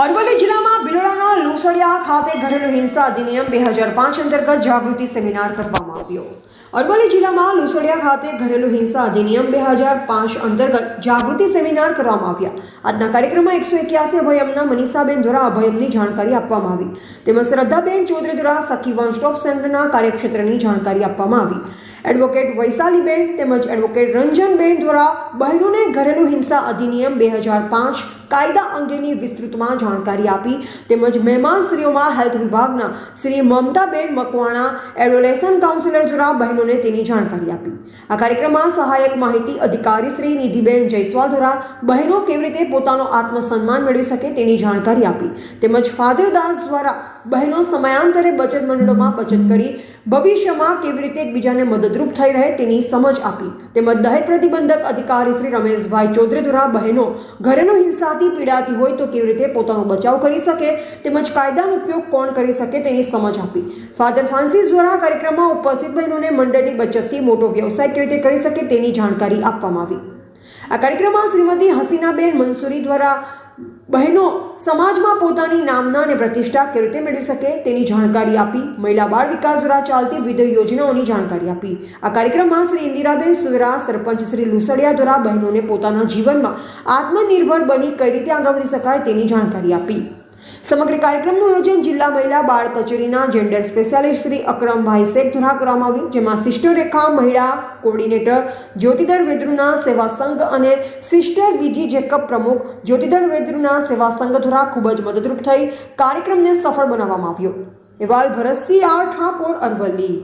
અરવલ્લી જિલ્લામાં બિલોડાના લુસડિયા ખાતે ઘરેલુ હિંસા અધિનિયમ બે હજાર પાંચ અંતર્ગત જાગૃતિ સેમિનાર કરવામાં આવ્યો. અરવલ્લી જિલ્લામાં લુસડિયા ખાતે ઘરેલુ હિંસા અધિનિયમ બે હજાર પાંચ અંતર્ગત જાગૃતિ સેમિનાર કરવામાં આવ્યા. આજના કાર્યક્રમમાં એકસો એક્યાસી અભયમના મનીષાબેન દ્વારા અભયમની જાણકારી આપવામાં આવી. તેમજ શ્રદ્ધાબેન ચૌધરી દ્વારા સખી વન સ્ટોપ સેન્ટરના કાર્યક્ષેત્રની જાણકારી આપવામાં આવી. એડવોકેટ વૈશાલીબેન તેમજ એડવોકેટ રંજનબેન દ્વારા બહેનોને ઘરેલુ હિંસા અધિનિયમ બે હજાર પાંચ કાયદા અંગેની વિસ્તૃતમાં જાણકારી આપી તેમજ મહેમાનશ્રીઓમાં હેલ્થ વિભાગના શ્રી મમતાબેન મકવાણા, એડોલેશન કાઉન્સિલર દ્વારા બહેનોને તેની જાણકારી આપી. આ કાર્યક્રમમાં સહાયક માહિતી અધિકારી શ્રી નિધિબેન જયસ્વાલ દ્વારા બહેનો કેવી રીતે પોતાનો આત્મસન્માન મેળવી શકે તેની જાણકારી આપી. તેમજ ફાધરદાસ દ્વારા બહેનો સમયાંતરે બચત મંડળોમાં બચત કરી ભવિષ્યમાં કેવી રીતે એકબીજાને મદદરૂપ થઈ રહે તેની સમજ આપી. તેમજ દહેજ પ્રતિબંધક અધિકારી શ્રી રમેશભાઈ ચૌધરી દ્વારા બહેનો ઘરેલુ હિંસાથી પીડાતી હોય તો કેવી રીતે પોતાનો બચાવ કરી શકે, તેમજ કાયદાનો ઉપયોગ કોણ કરી શકે તેની સમજ આપી. ફાધર ફ્રાન્સિસ દ્વારા કાર્યક્રમમાં ઉપસ્થિત બહેનોને મંડળની બચતથી મોટો વ્યવસાય કેવી રીતે કરી શકે તેની જાણકારી આપવામાં આવી. આ કાર્યક્રમમાં શ્રીમતી હસીનાબેન મંસૂરી દ્વારા બહેનો સમાજમાં પોતાની નામના અને પ્રતિષ્ઠા કેવી રીતે મેળવી શકે તેની જાણકારી આપી, મહિલા બાળ વિકાસ દ્વારા ચાલતી વિવિધ યોજનાઓની જાણકારી આપી. આ કાર્યક્રમમાં શ્રી ઇન્દિરાબેન સુરા, સરપંચ શ્રી લુસડિયા દ્વારા બહેનોને પોતાના જીવનમાં આત્મનિર્ભર બની કઈ રીતે આગળ વધી શકાય તેની જાણકારી આપી. સમગ્ર કાર્યક્રમનું આયોજન જિલ્લા મહિલા બાળ કચેરીના જેન્ડર સ્પેશિયાલિસ્ટ શ્રી અકરમભાઈ શેખ દ્વારા કરવામાં આવ્યું, જેમાં સિસ્ટર રેખા, મહિલા કોર્ડિનેટર જ્યોતિધર વેદ્રુના સેવા સંઘ અને સિસ્ટર બીજી જેકબ પ્રમુખ જ્યોતિધર વેદ્રુના સેવા સંઘ દ્વારા ખૂબ જ મદદરૂપ થઈ કાર્યક્રમને સફળ બનાવવામાં આવ્યો. એવાલ ભરતસિંહ આર ઠાકોર અરવલ્લી.